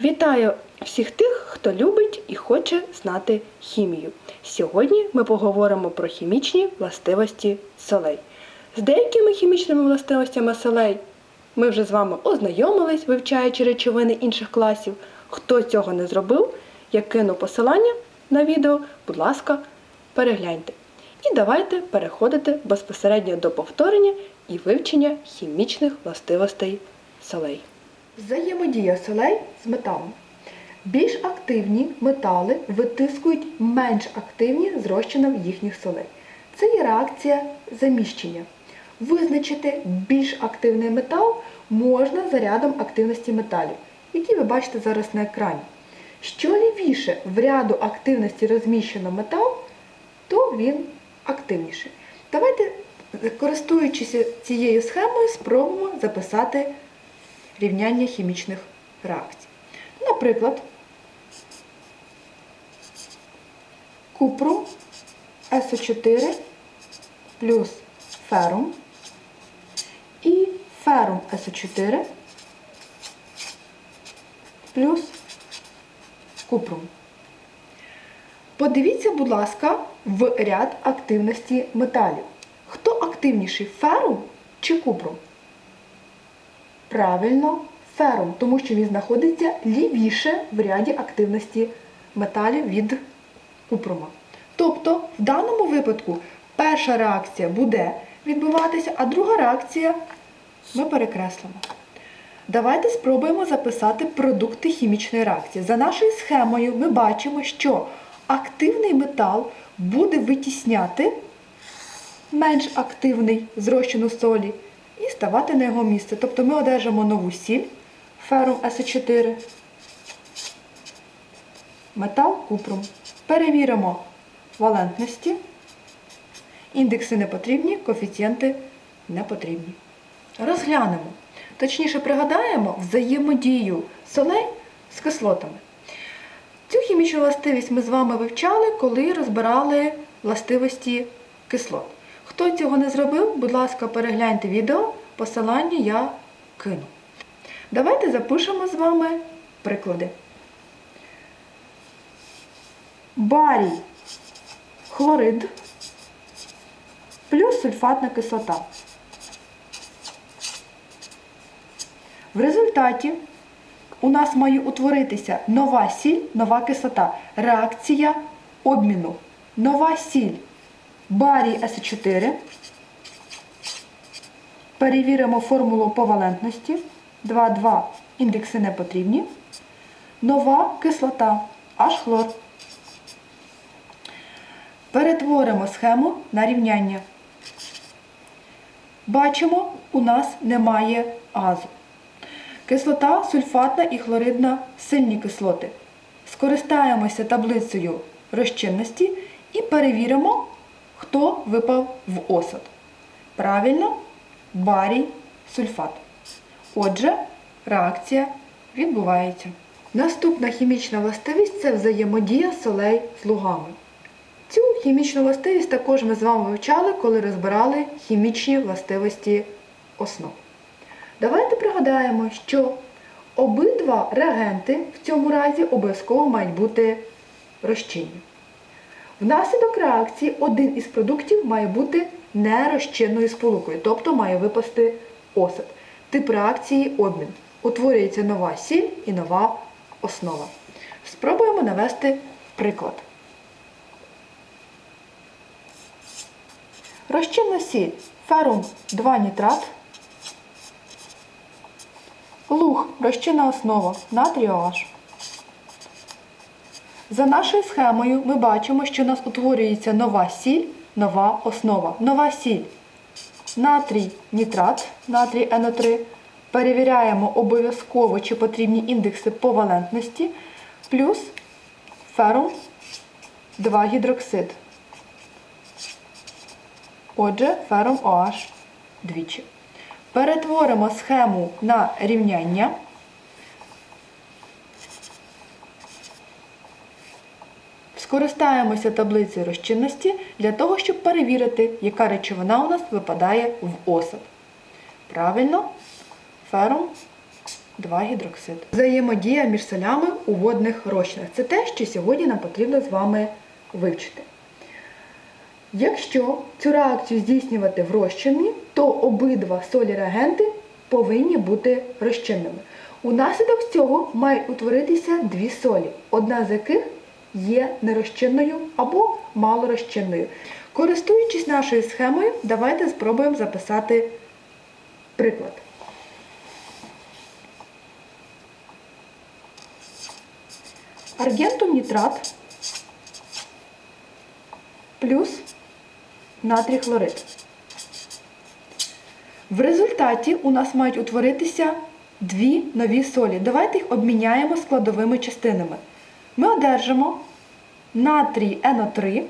Вітаю всіх тих, хто любить і хоче знати хімію. Сьогодні ми поговоримо про хімічні властивості солей. З деякими хімічними властивостями солей ми вже з вами ознайомились, вивчаючи речовини інших класів. Хто цього не зробив, я кину посилання на відео, будь ласка, перегляньте. І давайте переходити безпосередньо до повторення і вивчення хімічних властивостей солей. Взаємодія солей з металом. Більш активні метали витискують менш активні з розчином їхніх солей. Це є реакція заміщення. Визначити більш активний метал можна за рядом активності металів, які ви бачите зараз на екрані. Що лівіше в ряду активності розміщено метал, то він активніший. Давайте, користуючись цією схемою, спробуємо записати рівняння хімічних реакцій. Наприклад, купрум СО4 плюс ферум і ферум СО4 плюс купрум. Подивіться, будь ласка, в ряд активності металів. Хто активніший ферум чи купрум? Правильно, ферум, тому що він знаходиться лівіше в ряді активності металів від купрума. Тобто, в даному випадку перша реакція буде відбуватися, а друга реакція ми перекреслимо. Давайте спробуємо записати продукти хімічної реакції. За нашою схемою ми бачимо, що активний метал буде витісняти менш активний з солі і ставати на його місце. Тобто ми одержимо нову сіль, ферум СО4, метал купрум. Перевіримо валентності. Індекси не потрібні, коефіцієнти не потрібні. Розглянемо. Точніше пригадаємо взаємодію солей з кислотами. Цю хімічну властивість ми з вами вивчали, коли розбирали властивості кислот. Хто цього не зробив, будь ласка, перегляньте відео, посилання я кину. Давайте запишемо з вами приклади. Барій хлорид плюс сульфатна кислота. В результаті у нас має утворитися нова сіль, нова кислота. Реакція обміну. Нова сіль барій С4. Перевіримо формулу повалентності. 2,2 індекси не потрібні. Нова кислота H-хлор. Перетворимо схему на рівняння. Бачимо, у нас немає газу. Кислота сульфатна і хлоридна сильні кислоти. Скористаємося таблицею розчинності і перевіримо, хто випав в осад. Правильно, барій, сульфат. Отже, реакція відбувається. Наступна хімічна властивість це взаємодія солей з лугами. Цю хімічну властивість також ми з вами вивчали, коли розбирали хімічні властивості основ. Давайте пригадаємо, що обидва реагенти в цьому разі обов'язково мають бути розчинні. Внаслідок реакції один із продуктів має бути нерозчинною сполукою, тобто має випасти осад. Тип реакції обмін. Утворюється нова сіль і нова основа. Спробуємо навести приклад. Розчинна сіль ферум 2 нітрат, луг розчинна основа натрій OH. За нашою схемою ми бачимо, що у нас утворюється нова сіль, нова основа. Нова сіль натрій нітрат, натрій НО3. Перевіряємо обов'язково, чи потрібні індекси повалентності, плюс ферум 2 гідроксид. Отже, ферум OH двічі. Перетворимо схему на рівняння. Скористаємося таблицею розчинності для того, щоб перевірити, яка речовина у нас випадає в осад. Правильно, ферум 2-гідроксид. Взаємодія між солями у водних розчинах. Це те, що сьогодні нам потрібно з вами вивчити. Якщо цю реакцію здійснювати в розчині, то обидва солі реагенти повинні бути розчинними. Унаслідок цього мають утворитися дві солі, одна з яких є нерозчинною або малорозчинною. Користуючись нашою схемою, давайте спробуємо записати приклад. Аргентум нітрат плюс натрій хлорид. В результаті у нас мають утворитися дві нові солі. Давайте їх обміняємо складовими частинами. Ми одержимо натрій НО3,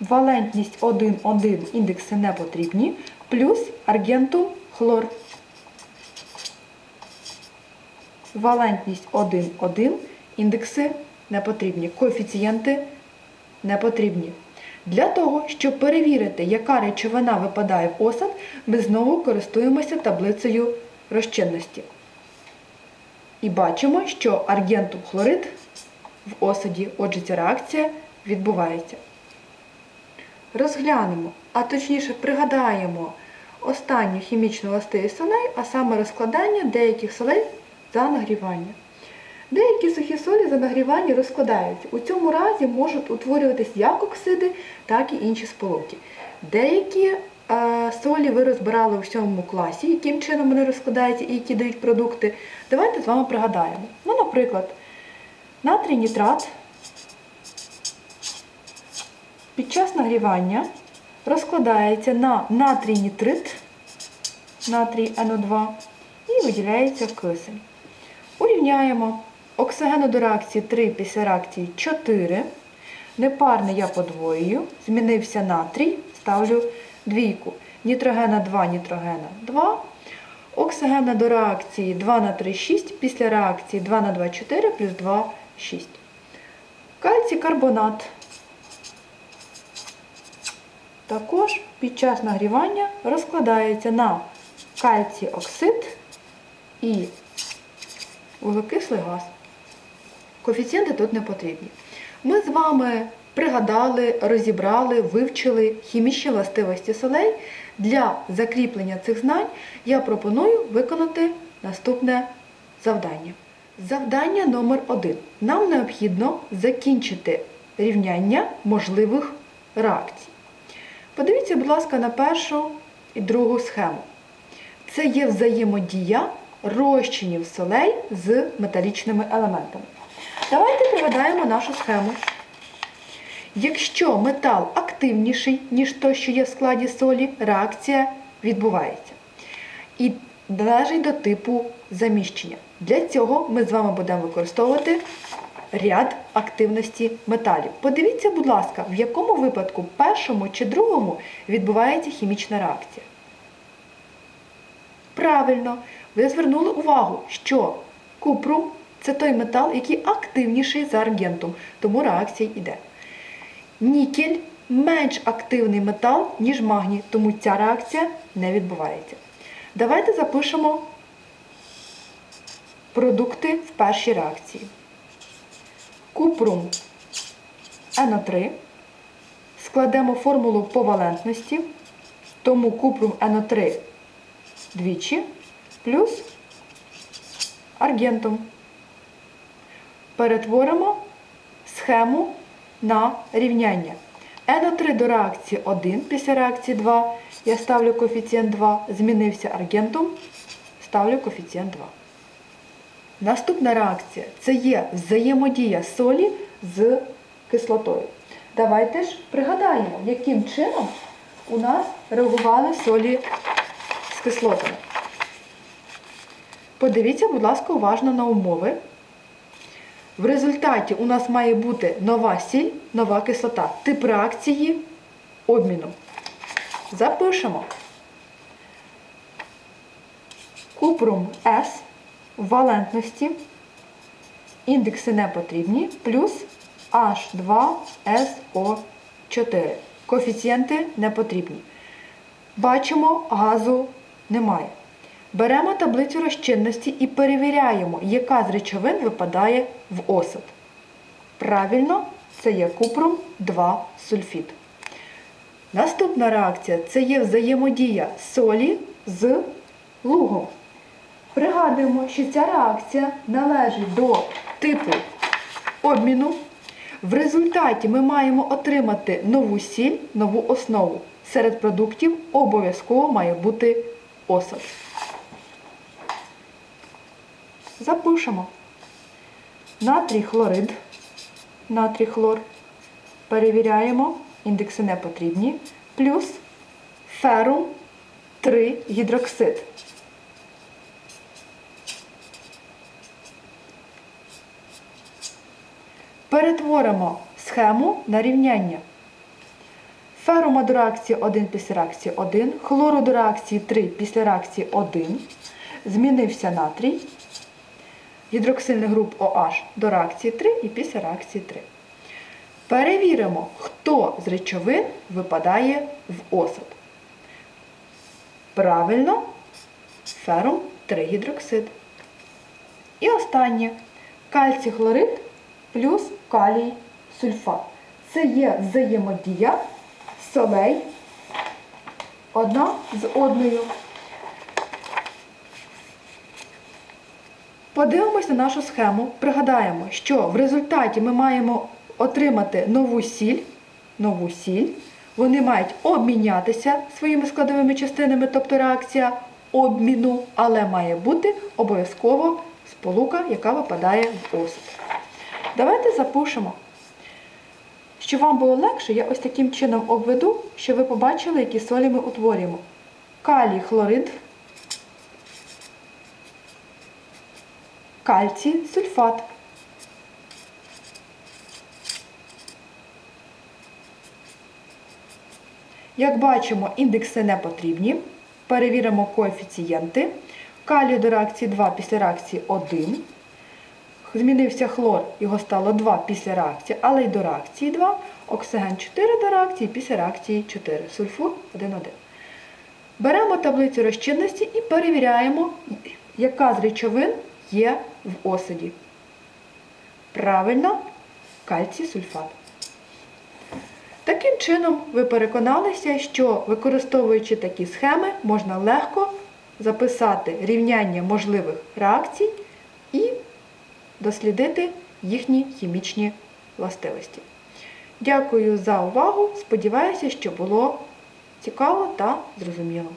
валентність 1,1, індекси не потрібні, плюс аргентум хлор. Валентність 1,1, індекси не потрібні, коефіцієнти не потрібні. Для того, щоб перевірити, яка речовина випадає в осад, ми знову користуємося таблицею розчинності. І бачимо, що аргентум хлорид в осаді, отже, ця реакція відбувається. Розглянемо, а точніше пригадаємо останню хімічну властивість солей, а саме розкладання деяких солей за нагрівання. Деякі сухі солі за нагрівання розкладаються. У цьому разі можуть утворюватись як оксиди, так і інші сполуки. Деякі солі ви розбирали у сьомому класі, яким чином вони розкладаються і які дають продукти. Давайте з вами пригадаємо. Ну, наприклад, натрій нітрат під час нагрівання розкладається на натрій нітрит, натрій НО2 і виділяється кисень. Урівняємо оксигену до реакції 3 після реакції 4. Непарний я подвоюю, змінився натрій, ставлю двійку. Нітрогена 2, нітрогена 2. Оксигена до реакції 2 на 3, 6, після реакції 2 на 2, 4 плюс 2, 6. Кальцій карбонат. Також під час нагрівання розкладається на кальцій оксид і вуглекислий газ. Коефіцієнти тут не потрібні. Ми з вами пригадали, розібрали, вивчили хімічні властивості солей. Для закріплення цих знань я пропоную виконати наступне завдання. Завдання номер один. Нам необхідно закінчити рівняння можливих реакцій. Подивіться, будь ласка, на першу і другу схему. Це є взаємодія розчинів солей з металічними елементами. Давайте пригадаємо нашу схему. Якщо метал активніший, ніж той, що є в складі солі, реакція відбувається. І належить до типу заміщення. Для цього ми з вами будемо використовувати ряд активності металів. Подивіться, будь ласка, в якому випадку, першому чи другому, відбувається хімічна реакція. Правильно, ви звернули увагу, що купрум це той метал, який активніший за аргентум, тому реакція йде. Нікель менш активний метал, ніж магній, тому ця реакція не відбувається. Давайте запишемо продукти в першій реакції. Купрум НО3. Складемо формулу повалентності, тому купрум НО3 двічі плюс аргентум. Перетворимо схему на рівняння. НО3 до реакції 1 після реакції 2. Я ставлю коефіцієнт 2, змінився аргентум, ставлю коефіцієнт 2. Наступна реакція це є взаємодія солі з кислотою. Давайте ж пригадаємо, яким чином у нас реагували солі з кислотами. Подивіться, будь ласка, уважно на умови. В результаті у нас має бути нова сіль, нова кислота. Тип реакції обміну. Запишемо. Купрум С валентності. Індекси не потрібні, плюс H2SO4. Коефіцієнти не потрібні. Бачимо, газу немає. Беремо таблицю розчинності і перевіряємо, яка з речовин випадає в осад. Правильно, це є купром 2 сульфід. Наступна реакція це є взаємодія солі з лугом. Пригадуємо, що ця реакція належить до типу обміну. В результаті ми маємо отримати нову сіль, нову основу. Серед продуктів обов'язково має бути осад. Запишемо. Натрій хлорид, натрій хлор. Перевіряємо, індекси не потрібні. Плюс ферум 3 гідроксид. Перетворимо схему на рівняння. Ферума до реакції 1 після реакції 1, хлору до реакції 3 після реакції 1. Змінився натрій. Гідроксильних груп OH до реакції 3 і після реакції 3. Перевіримо, хто з речовин випадає в осад. Правильно, ферум 3 гідроксид. І останнє кальцій хлорид плюс калій сульфат. Це є взаємодія солей одна з одною. Подивимось на нашу схему, пригадаємо, що в результаті ми маємо отримати нову сіль, нову сіль. Вони мають обмінятися своїми складовими частинами, тобто реакція обміну, але має бути обов'язково сполука, яка випадає в осад. Давайте запишемо. Щоб вам було легше, я ось таким чином обведу, щоб ви побачили, які солі ми утворюємо. Калій хлорид, кальцій сульфат. Як бачимо, індекси не потрібні. Перевіримо коефіцієнти. Калію до реакції 2 після реакції 1. Змінився хлор, його стало 2 після реакції, але й до реакції 2. Оксиген 4 до реакції, після реакції 4. Сульфур 1,1. Беремо таблицю розчинності і перевіряємо, яка з речовин є в осаді. Правильно, кальцій сульфат. Таким чином, ви переконалися, що використовуючи такі схеми, можна легко записати рівняння можливих реакцій і дослідити їхні хімічні властивості. Дякую за увагу. Сподіваюся, що було цікаво та зрозуміло.